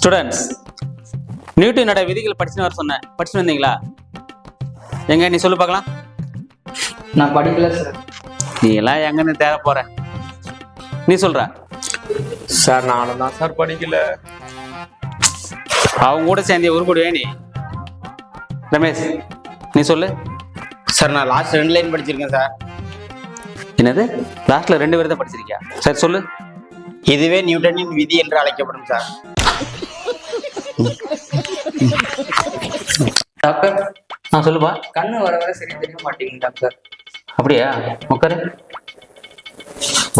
Students நியூட்டனோட விதிகள் படிச்சுன்னு வர சொன்னேன். படிச்சுட்டு வந்தீங்களா? எங்க நீ சொல்லு பார்க்கலாம். நான் படிக்கல சார் நீ எல்லாம் எங்கன்னு தேட போற. நீ சொல்ற. சார் நானும் தான் சார் படிக்கல. அவங்க கூட சேர்ந்து உருப்படுவே நீ. ரமேஷ் நீ சொல்லு. சார் நான் லாஸ்ட் ரெண்டு லைன் படிச்சிருக்கேன் சார் என்னது? லாஸ்ட்ல ரெண்டு பேர் தான் படிச்சிருக்கியா? சரி சொல்லு. இதுவே நியூட்டனின் விதி என்று அழைக்கப்படும் சார் டாக்டர் ஆ சொல்லுப்பா. கண்ணு வர வர சரி தெரிய மாட்டேங்குது டாக்டர். அப்படியா? உட்காரு.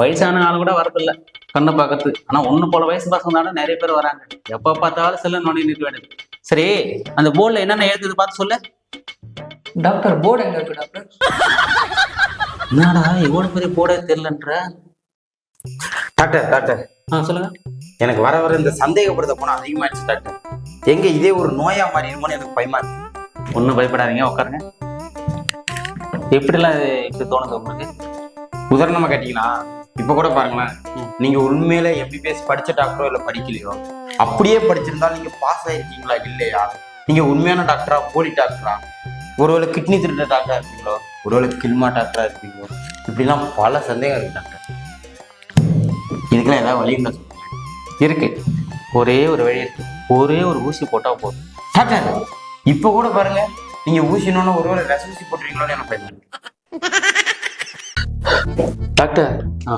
வயசான ஆள் கூட வரதில்ல கண்ணை பார்க்கறது ஆனா ஒண்ணு போல வயசு பசங்க தானே நிறைய பேர் வராங்க. எப்ப பார்த்தாலும் செல்ல நோண்டி நிற்க வேண்டியது. சரி அந்த போர்டுல என்னென்ன எழுதுது பார்த்து சொல்லு. டாக்டர் போர்டு எங்க இருக்கு டாக்டர்? என்னடா இவ்வளவு பெரிய போர்டே தெரியலன்ற. Doctor doctor. ஆ சொல்லுங்க. எனக்கு வர வர இந்த சந்தேகப்படுத்த போனா அதிகமாயிடுச்சு டாக்டர். எங்க இதே ஒரு நோயா மாறிடுமோன்னு எனக்கு பயமா இருக்கு. ஒன்றும் பயப்படாதீங்க உட்காருங்க. எப்படிலாம் இது இப்படி தோணுது உங்களுக்கு? உதாரணமா கேட்டீங்கன்னா இப்ப கூட பாருங்களேன். நீங்க உண்மையில எம்பிபிஎஸ் படிச்ச டாக்டரோ இல்ல படிக்கலையோ அப்படியே படிச்சிருந்தாலும் நீங்க பாஸ் ஆயிருக்கீங்களா இல்லையா? நீங்க உண்மையான டாக்டரா போலி டாக்டரா ஒருவேளை கிட்னி திருட்ட டாக்டரா இருப்பீங்களோ? ஒருவேளை கில்மா டாக்டரா இருப்பீங்களோ? இப்படிலாம் பல சந்தேகம் இருக்கு டாக்டர் இதுக்கெல்லாம் ஏதாவது வழி இருந்தா சொல்லுங்க. இருக்கு. ஒரே ஒரு வழி இருக்கு. ஒரே ஒரு ஊசி போட்டா போதும். டாக்டர் இப்ப கூட பாருங்க நீங்க ஊசினோன்னு ஒருவேளை ரச ஊசி போட்டுருவீங்களோன்னு எனக்கு பயமா. டாக்டர்.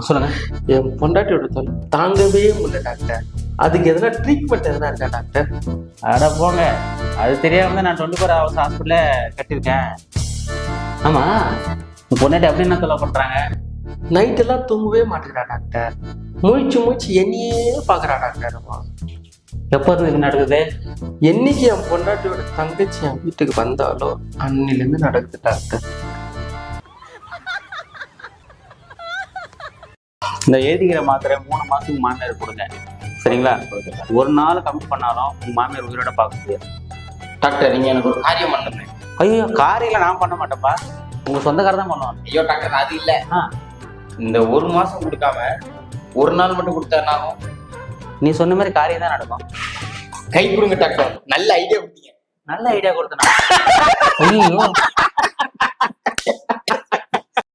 சொல்லுங்க. என் பொண்டாட்டியோட தொல்லை தாங்கவே முடியல டாக்டர். அதுக்கு எதனா ட்ரீட்மெண்ட் எதனா இருக்கா டாக்டர்? அட போங்க. அது தெரியாம தான் நான் டுவெண்ட்டி ஃபோர் ஹவர்ஸ் ஹாஸ்பிட்டல்ல கட்டியிருக்கேன். ஆமா. உன் பொண்ணாட்டி அப்படி என்ன தொல்லை பண்றாங்க? நைட் எல்லாம் தூங்கவே மாட்டேங்கிறா டாக்டர். முழிச்சு முழிச்சு என்னையே பாக்குறா டாக்டர். எப்போ இருந்து இது நடக்குது? என்னைக்கு என் பொண்டாட்டியோட தங்கச்சி என் வீட்டுக்கு வந்தாலோ அன்னிலிருந்து நடக்குது டாக்டர் இந்த எழுதிக்கிற மாத்திரை மூணு மாசத்துக்கு மாமியார் கொடுங்க. சரிங்களா? ஒரு நாள் கம்மி பண்ணாலும் உங்க மாமியார் உயிரோட பார்க்க முடியாது. டாக்டர் நீங்க எனக்கு ஒரு காரியம் பண்ணுங்க ஐயோ காரியில நான் பண்ண மாட்டேன்ப்பா. உங்க சொந்தக்கார தான் பண்ணுவாங்க ஐயோ டாக்டர் அது இல்ல. இந்த ஒரு மாசம் கொடுக்காம ஒரு நாள் மட்டும் கொடுத்தா நீ சொன்ன மாதிரி காரியம் தான் நடக்கும். கை கொடுங்க டாக்டர். நல்ல ஐடியா கொடுத்தீங்க. நல்ல ஐடியா கொடுத்தனா?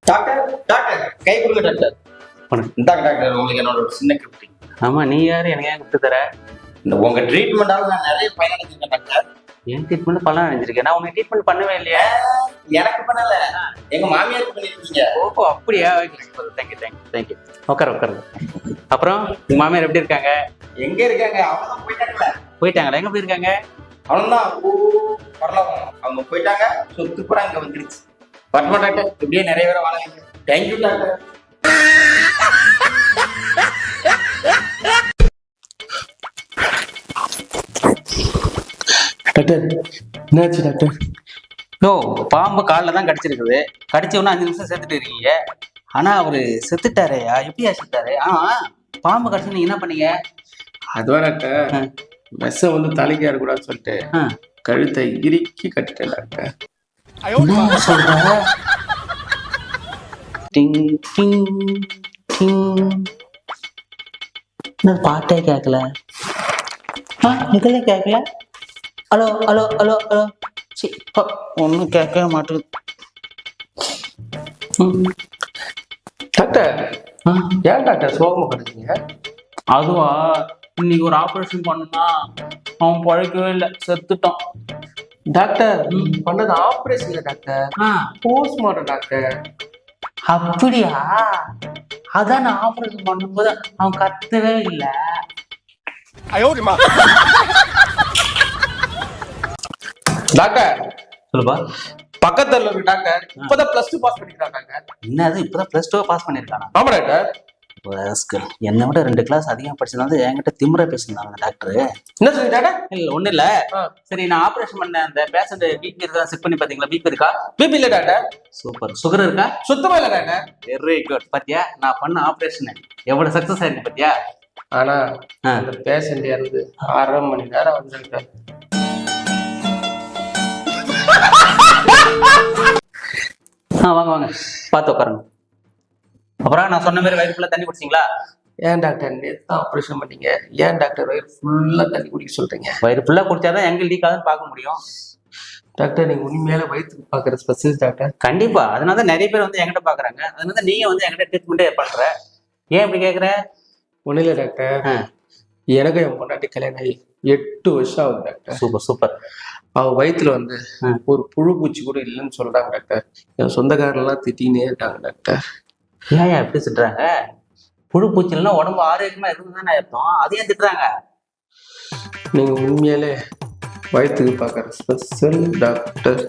டாக்டர் டாக்டர் கை கொடுங்க டாக்டர். இந்தாங்க டாக்டர் உங்களுக்கு என்னோட சின்ன கிஃப்ட் ஆமா நீ யாரு? எனக்கு ஏன் கொடுத்து தர? இந்த உங்க ட்ரீட்மெண்டால நான் நிறைய பயனடைஞ்சிருக்கேன் டாக்டர். என் ட்ரீட்மெண்ட் பண்ணலாம் நினைச்சிருக்கேன் நான் உனக்கு ட்ரீட்மெண்ட் பண்ணவே இல்லையா. எனக்கு பண்ணல. எங்க மாமியாருக்கு பண்ணிருக்கீங்க. ஓஹோ அப்படியா? தேங்க்யூ தேங்க்யூ தேங்க்யூ உட்கார உட்காரு. அப்புறம் உங்க மாமியார் எப்படி இருக்காங்க? எங்க இருக்காங்க? அவங்க தான் போயிட்டாங்கல்ல. போயிட்டாங்களா? எங்க போயிருக்காங்க? அவன்தான் வரலாம் அவங்க போயிட்டாங்க சொத்து கூட அங்க வந்துருச்சு. வரமா டாக்டர் இப்படியே நிறைய பேரை வாழ தேங்க்யூ டாக்டர். டாக்டர் என்னாச்சு டாக்டர்? ஓ பாம்பு காலில் தான் கடிச்சிருக்குது. கடிச்ச உடனே அஞ்சு நிமிஷம் செத்துட்டு இருக்கீங்க. ஆனா அவரு செத்துட்டாரேயா? எப்படியா செத்தாரு ஆ. பாம்பு கடிச்சு நீங்க என்ன பண்ணீங்க? டாக்டர் ஆ. விஷம் வந்து தலைக்கு ஏறக்கூடாதுன்னு சொல்லிட்டு. கழுத்தை இறுக்கி கட்டிட்டேன் டாக்டர் என்ன சொல்ற? டிங் டிங் டிங். நான் பாட்டே கேட்கல ஆ இதுல கேட்கல ஹலோ ஹலோ ஹலோ ஹலோ. சி ஒன்றும் கேட்கவே மாட்டேங்குது. டாக்டர் ஏன் டாக்டர் சோகமா பண்ணுறீங்க அதுவா இன்னைக்கு ஒரு ஆபரேஷன் பண்ணா அவன் பழைக்கவே இல்லை செத்துட்டான். டாக்டர் பண்ணது ஆபரேஷன் டாக்டர். ஆ. Postmortem doctor. அப்படியா? அதான் நான் ஆபரேஷன் பண்ணும்போது அவன் கத்தவே இல்லை. டாக்டர். சொல்லுப்பா. பக்கத்துல டாக்டர் இப்பதான் பிளஸ் டூ பாஸ் பண்ணிக்கிறாங்க டாக்டர் என்னது இப்பதான் பிளஸ் டூ பாஸ் பண்ணிருக்கானா? ஆமா டாக்டர். என்னை விட ரெண்டு கிளாஸ் அதிகம் படிச்சிருந்தாலும் என்கிட்ட திமிரா பேசியிருந்தாங்க டாக்டர். என்ன சொல்லி டாக்டர்? இல்ல ஒண்ணு இல்ல. சரி நான் ஆபரேஷன் பண்ண அந்த பேஷண்ட் பிபி இருக்கா செக் பண்ணி பாத்தீங்களா பிபி இருக்கா? பிபி இல்ல டாக்டர். சூப்பர் சுகர் இருக்கா? சுத்தமா இல்ல டாக்டர். வெரி குட் பாத்தியா? நான் பண்ண ஆபரேஷன் எவ்வளவு சக்சஸ் ஆயிருக்கு பாத்தியா? ஆனா. அந்த பேஷண்ட் இறந்து அரை மணி நேரம் வந்து ஆ வாங்க வாங்க. பார்த்து உட்காருங்க. அப்புறம் நான் சொன்ன மாதிரி வயிறு ஃபுல்லாக தண்ணி குடிச்சிங்களா ஏன் டாக்டர் நேற்று ஆப்ரேஷன் பண்ணீங்க? ஏன் டாக்டர் வயிறு ஃபுல்லாக தண்ணி குடிக்க சொல்றீங்க? வயிறு ஃபுல்லா குடிச்சாதான் எங்க லீக் ஆகுதுன்னு பார்க்க முடியும். டாக்டர் நீங்க உண்மையில வயிற்றுக்கு பார்க்குற ஸ்பெஷலிஸ்ட் டாக்டர்? கண்டிப்பா. அதனால தான் நிறைய பேர் வந்து என்கிட்ட பாக்குறாங்க அதனால தான் நீங்க வந்து என்கிட்ட ட்ரீட்மெண்ட்டே பண்ற. ஏன் இப்படி கேக்குற? ஒன்றும் இல்லை டாக்டர். ஆ. எனக்கும் என் பொண்டாட்டி கல்யாணம் ஆகி எட்டு வருஷம் ஆகுது டாக்டர். Super super. அவ வயித்துல வந்து. ஒரு புழு பூச்சி கூட இல்லைன்னு சொல்றாங்க டாக்டர். என் சொந்தக்காரெல்லாம் திட்டினே இருக்காங்க டாக்டர். ஏன் ஏன் எப்படி திட்டுறாங்க? புழு பூச்சில்னா உடம்பு ஆரோக்கியமா இருந்து தானே அர்த்தம். அதையும் திட்டுறாங்க. நீங்க உண்மையிலே வயிற்றுக்கு பார்க்குற ஸ்பெஷல் டாக்டர்